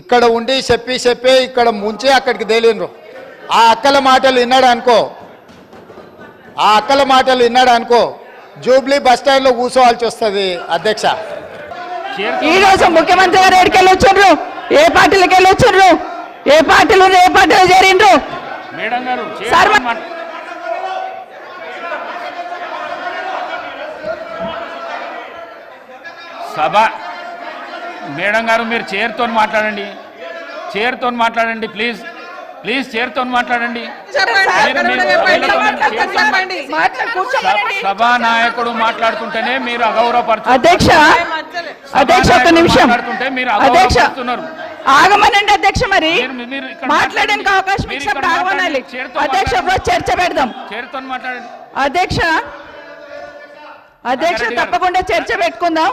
ఇక్కడ ఉండి చెప్పి చెప్పి ఇక్కడ ముంచి అక్కడికి తేలినరు ఆ అక్కల మాటలు విన్నాడు అనుకో. ఆ అక్కల మాటలు విన్నాడు అనుకో. జూబ్లీ బస్ స్టాండ్లో కూర్చోవాల్సి వస్తుంది అధ్యక్ష. ఈ రోజు ముఖ్యమంత్రి గారు ఎక్కడికి వచ్చిండ్రు? ఏ పార్టీలకు వెళ్ళి వచ్చిండ్రు? ఏ పార్టీలు ఏ పార్టీలో చేరిండ్రు? సభ మేడం గారు మీరు చైర్తో మాట్లాడండి. చైర్తో మాట్లాడండి ప్లీజ్ ప్లీజ్ చైర్తో మాట్లాడండి. మీరు- మీరు సభ- సభా నాయకుడు మాట్లాడుతుంటేనే మీరు అగౌరవపరచు అధ్యక్ష అధ్యక్ష ఒక్క నిమిషం. మాట్లాడుతుంటే మీరు అధ్యక్ష అగౌరవపరుస్తున్నారు ఆగమనండి అధ్యక్ష మరి. మీరు- మీరు ఇక్కడ మాట్లాడడానికి మాట్లాడండి. అవకాశం మీరు ఇచ్చినప్పుడు ఆగమనాలి అధ్యక్ష చర్చ పెడదాం. చైర్తో మాట్లాడండి. అధ్యక్ష అధ్యక్ష. తప్పకుండా చర్చ పెట్టుకుందాం.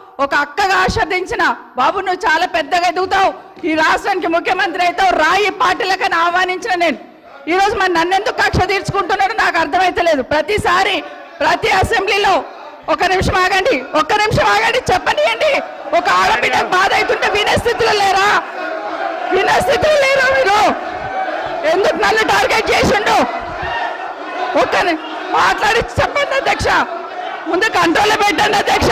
ఒక అక్కగా ఆశీర్వదించిన బాబు నువ్వు చాలా పెద్దగా ఎదుగుతావు. ఈ రాష్ట్రానికి ముఖ్యమంత్రి అవుతావు. రాయి పార్టీలకని ఆహ్వానించిన నేను. ఈ రోజు మరి నన్నెందుకు కక్ష తీర్చుకుంటున్నాడు నాకు అర్థమైతలేదు. ప్రతిసారి ప్రతి అసెంబ్లీలో ఒక నిమిషం ఆగండి. ఒక్క నిమిషం ఆగండి. చెప్పనియండి. ఒక ఆడబిడ్డ బాధ అవుతుంటే వినే స్థితిలో లేరా? వినే స్థితిలో లేరా మీరు? ఎందుకు నన్ను టార్గెట్ చేసిండు? ఒక్క మాట్లాడి చెప్పండి అధ్యక్ష. ముందు కంట్రోల్లో పెట్టండి అధ్యక్ష.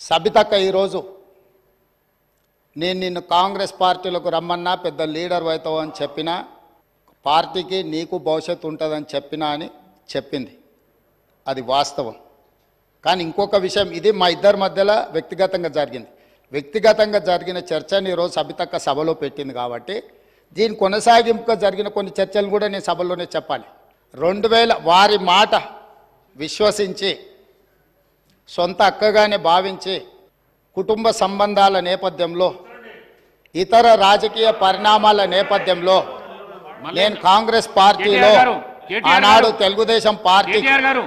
సబితక్క ఈరోజు నేను నిన్ను కాంగ్రెస్ పార్టీలకు రమ్మన్నా పెద్ద లీడర్ అవుతావు అని చెప్పినా పార్టీకి నీకు భవిష్యత్తు ఉంటుందని చెప్పినా అని చెప్పింది. అది వాస్తవం. కానీ ఇంకొక విషయం ఇది మా ఇద్దరి మధ్యలో వ్యక్తిగతంగా జరిగింది. వ్యక్తిగతంగా జరిగిన చర్చని ఈరోజు సబితక్క సభలో పెట్టింది కాబట్టి దీని కొనసాగింపుగా జరిగిన కొన్ని చర్చలు కూడా నేను సభలోనే చెప్పాలి. రెండు వేల వారి మాట విశ్వసించి సొంత అక్కగానే భావించి కుటుంబ సంబంధాల నేపథ్యంలో ఇతర రాజకీయ పరిణామాల నేపథ్యంలో నేను కాంగ్రెస్ పార్టీలో ఆనాడు తెలుగుదేశం పార్టీ.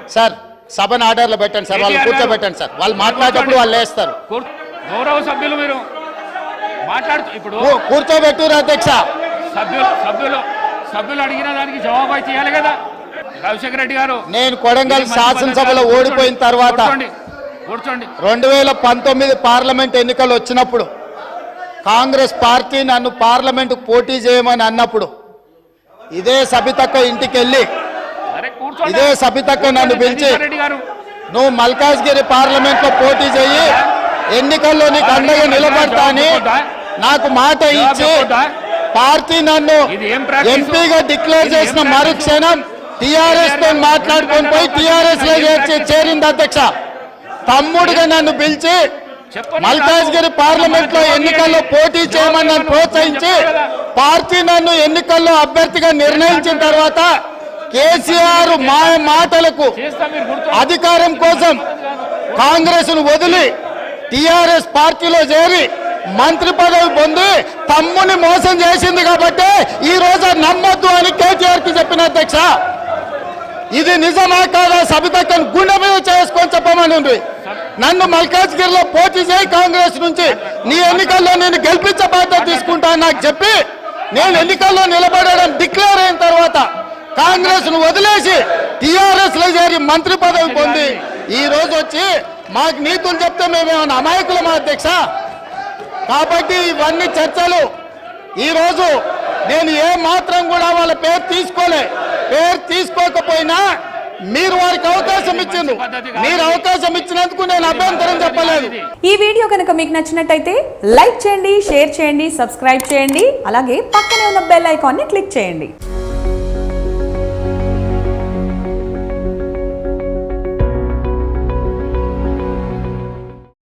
సార్ సభను ఆర్డర్లో పెట్టండి సార్ వాళ్ళు. కూర్చోబెట్టండి సార్. వాళ్ళు మాట్లాడేటప్పుడు వాళ్ళు వేస్తారు గౌరవ సభ్యులు మీరు. మాట్లాడుతూ ఇప్పుడు కూ- కూర్చోబెట్టురు అధ్యక్ష. సభ్యులు సభ్యులు సభ్యులు అడిగిన దానికి జవాబు అయితే ఇవ్వాలి కదా. రాజశేఖర రెడ్డి గారు నేను కొడంగల్ శాసనసభలో. ఓడిపోయిన. తర్వాత రెండు వేల పంతొమ్మిది పార్లమెంట్ ఎన్నికలు వచ్చినప్పుడు కాంగ్రెస్ పార్టీ నన్ను పార్లమెంటుకు పోటీ చేయమని అన్నప్పుడు ఇదే సబితక్క ఇంటికి వెళ్ళి ఇదే సబితక్క నన్ను పిలిచి నువ్వు మల్కాజ్గిరి పార్లమెంట్లో పోటీ చెయ్యి ఎన్నికల్లో నీకు అండగా నిలబడతా అని నాకు మాట ఇచ్చి పార్టీ నన్ను? ఎంపీగా డిక్లేర్ చేసిన? మరుక్షణం టిఆర్ఎస్తో మాట్లాడుకొని పోయి టిఆర్ఎస్లో చేరింది అధ్యక్ష తమ్ముడుగా నన్ను పిలిచి మల్కాజ్గిరి. పార్లమెంట్లో ఎన్నికల్లో. పోటీ చేయమని నన్ను ప్రోత్సహించి. పార్టీ నన్ను ఎన్నికల్లో అభ్యర్థిగా నిర్ణయించిన తర్వాత కేసీఆర్ మాయ మాటలకు అధికారం కోసం కాంగ్రెస్ను వదిలి టిఆర్ఎస్ పార్టీలో చేరి మంత్రి పదవి పొంది తమ్ముని మోసం చేసింది కాబట్టి ఈ రోజు నమ్మొద్దు అని కేటీఆర్కి చెప్పిన అధ్యక్ష ఇది నిజమా కాదా సబితక్కని గుండె మీద చేసుకొని చెప్పమని ఉంది. నన్ను మల్కాజ్గిరిలో పోటీ చేయి కాంగ్రెస్ నుంచి. నీ ఎన్నికల్లో నేను గెలిపించే బాధ్యత తీసుకుంటా నాకు చెప్పి నేను ఎన్నికల్లో నిలబడడం డిక్లేర్ అయిన తర్వాత కాంగ్రెస్ను వదిలేసి టిఆర్ఎస్లో చేరి మంత్రి పదవి పొంది ఈ రోజు వచ్చి మాకు నీతులు చెప్తే మేమేమన్నా అమాయకులమా అధ్యక్ష? కాబట్టి ఇవన్నీ చర్చలు. ఈ రోజు నేను ఏ మాత్రం కూడా వాళ్ళ పేరు తీసుకోలే. పేరు తీసుకోకపోయినా మీరు వారికి అవకాశం ఇచ్చిండ్రు. మీరు అవకాశం ఇచ్చినందుకు నేను అభ్యంతరం చెప్పలేదు. ఈ వీడియో కనుక మీకు నచ్చినట్టయితే లైక్ చేయండి షేర్ చేయండి సబ్స్క్రైబ్ చేయండి అలాగే పక్కనే ఉన్న బెల్ ఐకాన్ని క్లిక్ చేయండి.